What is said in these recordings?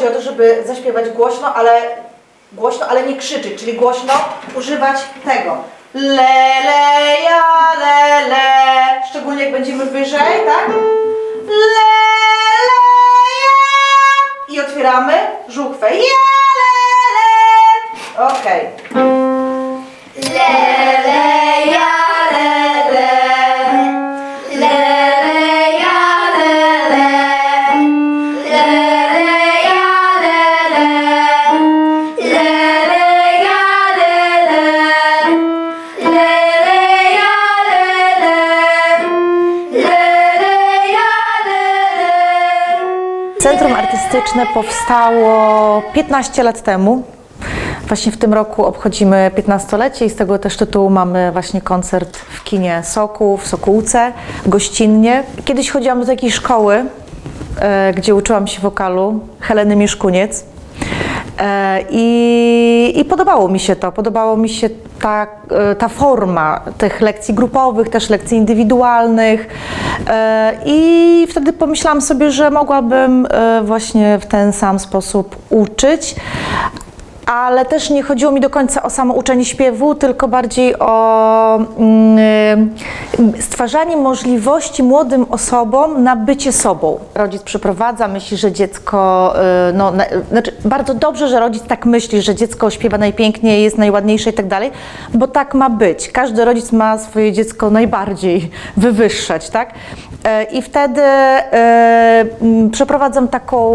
chodzi o to, żeby zaśpiewać głośno, ale głośno, ale nie krzyczeć, czyli głośno używać tego. Le, le, ja, le, le. Szczególnie jak będziemy wyżej, tak? Le, le, ja. I otwieramy żuchwę. Ja, le, le. Okej. Centrum Artystyczne powstało 15 lat temu. Właśnie w tym roku obchodzimy 15-lecie i z tego też tytułu mamy właśnie koncert w kinie Soku, w Sokółce, gościnnie. Kiedyś chodziłam do takiej szkoły, e, gdzie uczyłam się wokalu, Heleny Mieszkuniec. E, I, I podobało mi się to, podobało mi się ta, e, ta forma tych lekcji grupowych, też lekcji indywidualnych. E, I wtedy pomyślałam sobie, że mogłabym właśnie w ten sam sposób uczyć. Ale też nie chodziło mi do końca o samo uczenie śpiewu, tylko bardziej o mm, stwarzanie możliwości młodym osobom na bycie sobą. Rodzic przyprowadza, myśli, że dziecko, y, no, na, znaczy bardzo dobrze, że rodzic tak myśli, że dziecko śpiewa najpiękniej, jest najładniejsze i tak dalej, bo tak ma być. Każdy rodzic ma swoje dziecko najbardziej wywyższać, tak? E, I wtedy e, m, przeprowadzam taką,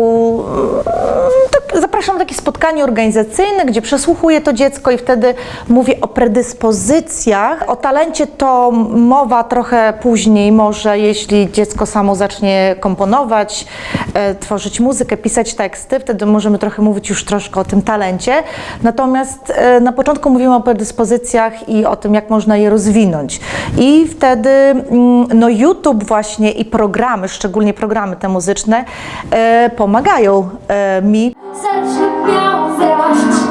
tak, zapraszam na takie spotkanie organizacyjne, gdzie przesłuchuję to dziecko i wtedy mówię o predyspozycjach. O talencie to mowa trochę później, może jeśli dziecko samo zacznie komponować, e, tworzyć muzykę, pisać teksty, wtedy możemy trochę mówić już troszkę o tym talencie. Natomiast e, na początku mówimy o predyspozycjach i o tym, jak można je rozwinąć. I wtedy mm, no YouTube właśnie i programy, szczególnie programy te muzyczne, e, pomagają e, mi Miało zapaść, miałaś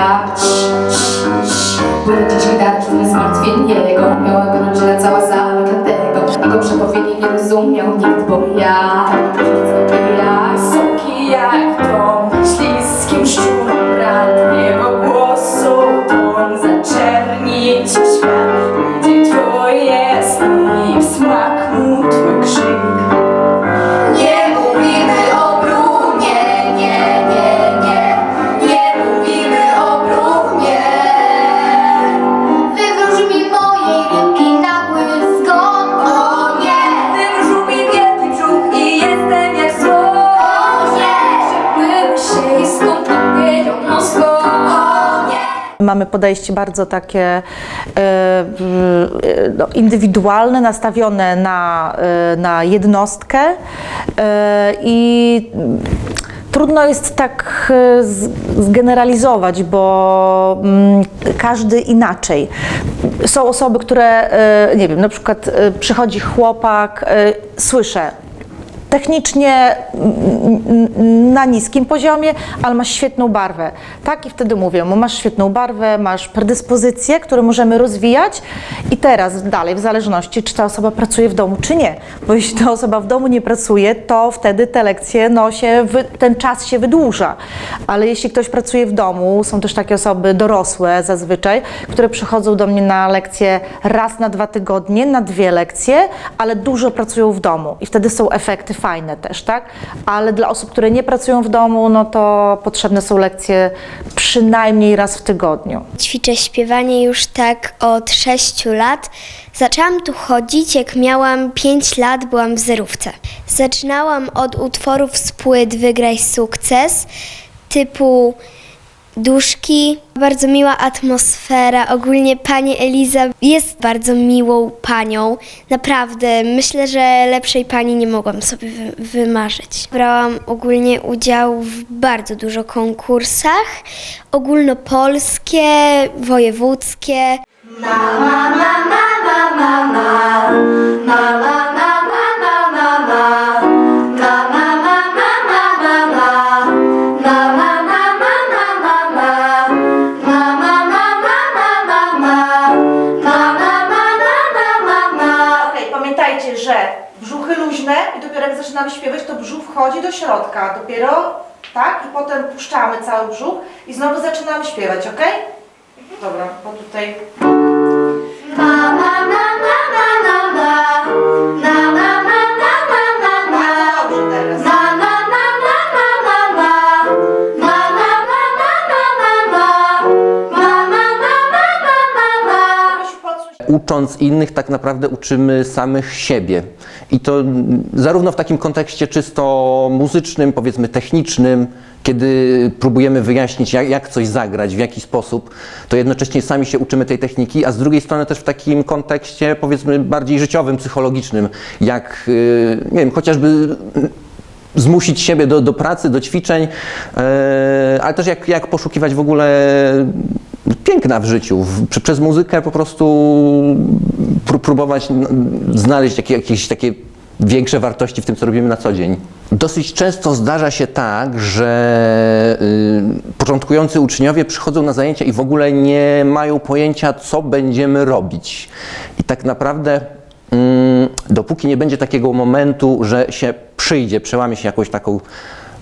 piach Byłem dziś gitarki nie zmartwień jego Miała gorączkę cała dlatego Jego przepowiedni nie rozumiał nikt, bo ja jak, soki jak dom Śliskim szczurom brat Jego głosu ton zaczernić świat. Widzi twoje sny Mamy podejście bardzo takie e, no, indywidualne, nastawione na, e, na jednostkę e, i trudno jest tak zgeneralizować, bo mm, każdy inaczej. Są osoby, które, nie wiem, na przykład przychodzi chłopak, słyszę, technicznie na niskim poziomie, ale masz świetną barwę. Tak i wtedy mówię masz świetną barwę, masz predyspozycje, które możemy rozwijać i teraz dalej, w zależności czy ta osoba pracuje w domu, czy nie. Bo jeśli ta osoba w domu nie pracuje, to wtedy te lekcje, no się, ten czas się wydłuża. Ale jeśli ktoś pracuje w domu, są też takie osoby dorosłe zazwyczaj, które przychodzą do mnie na lekcje raz na dwa tygodnie, na dwie lekcje, ale dużo pracują w domu i wtedy są efekty fajne też, tak? Ale dla osób, które nie pracują w domu, no to potrzebne są lekcje przynajmniej raz w tygodniu. Ćwiczę śpiewanie już tak od 6 lat. Zaczęłam tu chodzić, jak miałam 5 lat, byłam w zerówce. Zaczynałam od utworów z płyt Wygraj sukces. typu duszki. Bardzo miła atmosfera. Ogólnie pani Eliza jest bardzo miłą panią. Naprawdę, myślę, że lepszej pani nie mogłam sobie wy- wymarzyć. Brałam ogólnie udział w bardzo dużo konkursach. Ogólnopolskie, wojewódzkie. Okej, i dopiero jak zaczynamy śpiewać, to brzuch wchodzi do środka. Dopiero, tak? I potem puszczamy cały brzuch i znowu zaczynamy śpiewać, ok? Dobra, bo tutaj... Bardzo ucząc innych, tak naprawdę uczymy samych siebie. I to zarówno w takim kontekście czysto muzycznym, powiedzmy technicznym, kiedy próbujemy wyjaśnić, jak, jak coś zagrać, w jaki sposób, to jednocześnie sami się uczymy tej techniki, a z drugiej strony też w takim kontekście, powiedzmy, bardziej życiowym, psychologicznym, jak, yy, nie wiem, chociażby zmusić siebie do, do pracy, do ćwiczeń, e, ale też jak, jak poszukiwać w ogóle piękna w życiu. Przez muzykę po prostu pró- próbować znaleźć jakie, jakieś takie większe wartości w tym, co robimy na co dzień. Dosyć często zdarza się tak, że y, początkujący uczniowie przychodzą na zajęcia i w ogóle nie mają pojęcia, co będziemy robić. I tak naprawdę Mm, dopóki nie będzie takiego momentu, że się przyjdzie, przełamie się jakąś taką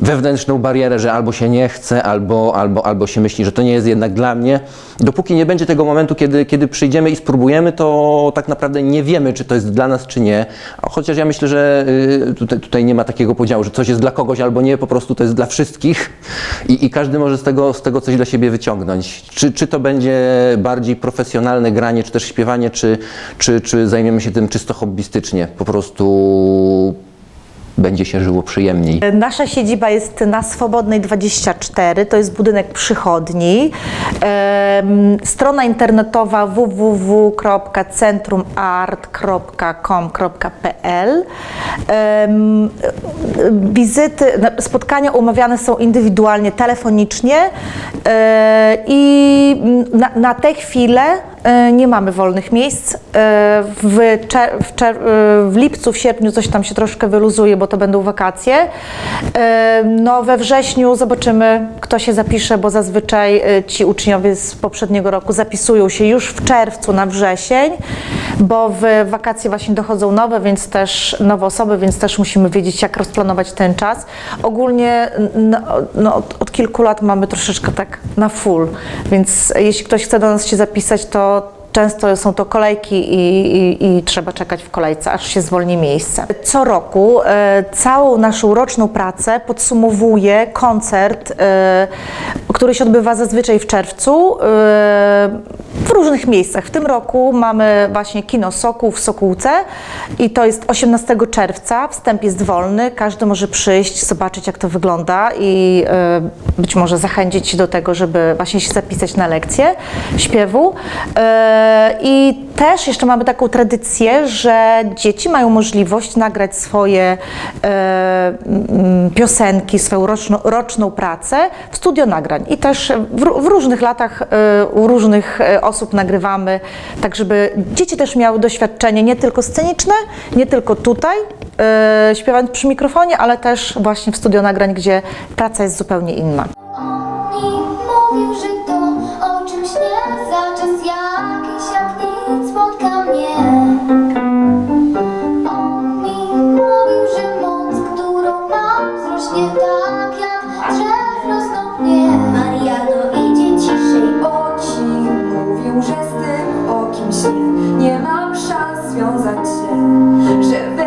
wewnętrzną barierę, że albo się nie chce, albo, albo, albo się myśli, że to nie jest jednak dla mnie. Dopóki nie będzie tego momentu, kiedy, kiedy przyjdziemy i spróbujemy, to tak naprawdę nie wiemy, czy to jest dla nas, czy nie. Chociaż ja myślę, że y, tutaj, tutaj nie ma takiego podziału, że coś jest dla kogoś albo nie, po prostu to jest dla wszystkich i, i każdy może z tego, z tego coś dla siebie wyciągnąć. Czy, czy to będzie bardziej profesjonalne granie, czy też śpiewanie, czy, czy, czy zajmiemy się tym czysto hobbystycznie. Po prostu będzie się żyło przyjemniej. Nasza siedziba jest na Swobodnej 24, to jest budynek przychodni. Strona internetowa www.centrumart.com.pl Wizyty, na- spotkania umawiane są indywidualnie, telefonicznie e, i na, na tę chwilę nie mamy wolnych miejsc. E, W, w, czer- w lipcu, w sierpniu coś tam się troszkę wyluzuje, bo to będą wakacje. E, No we wrześniu zobaczymy, kto się zapisze, bo zazwyczaj e, ci uczniowie z poprzedniego roku zapisują się już w czerwcu na wrzesień, bo w wakacje właśnie dochodzą nowe, więc też nowe osoby, więc też musimy wiedzieć, jak rozplanować ten czas. Ogólnie no, no, od, od kilku lat mamy troszeczkę tak na full, więc jeśli ktoś chce do nas się zapisać, to Często są to kolejki i, i, i trzeba czekać w kolejce, aż się zwolni miejsce. Co roku e, całą naszą roczną pracę podsumowuje koncert, e, który się odbywa zazwyczaj w czerwcu e, w różnych miejscach. W tym roku mamy właśnie Kino Sokół w Sokółce i to jest 18 czerwca. Wstęp jest wolny, każdy może przyjść, zobaczyć jak to wygląda i e, być może zachęcić się do tego, żeby właśnie się zapisać na lekcję śpiewu. E, I też jeszcze mamy taką tradycję, że dzieci mają możliwość nagrać swoje e, piosenki, swoją roczną, roczną pracę w studio nagrań. I też w, w różnych latach e, u różnych osób nagrywamy, tak żeby dzieci też miały doświadczenie nie tylko sceniczne, nie tylko tutaj, śpiewając przy mikrofonie, ale też właśnie w studio nagrań, gdzie praca jest zupełnie inna. Związać się, że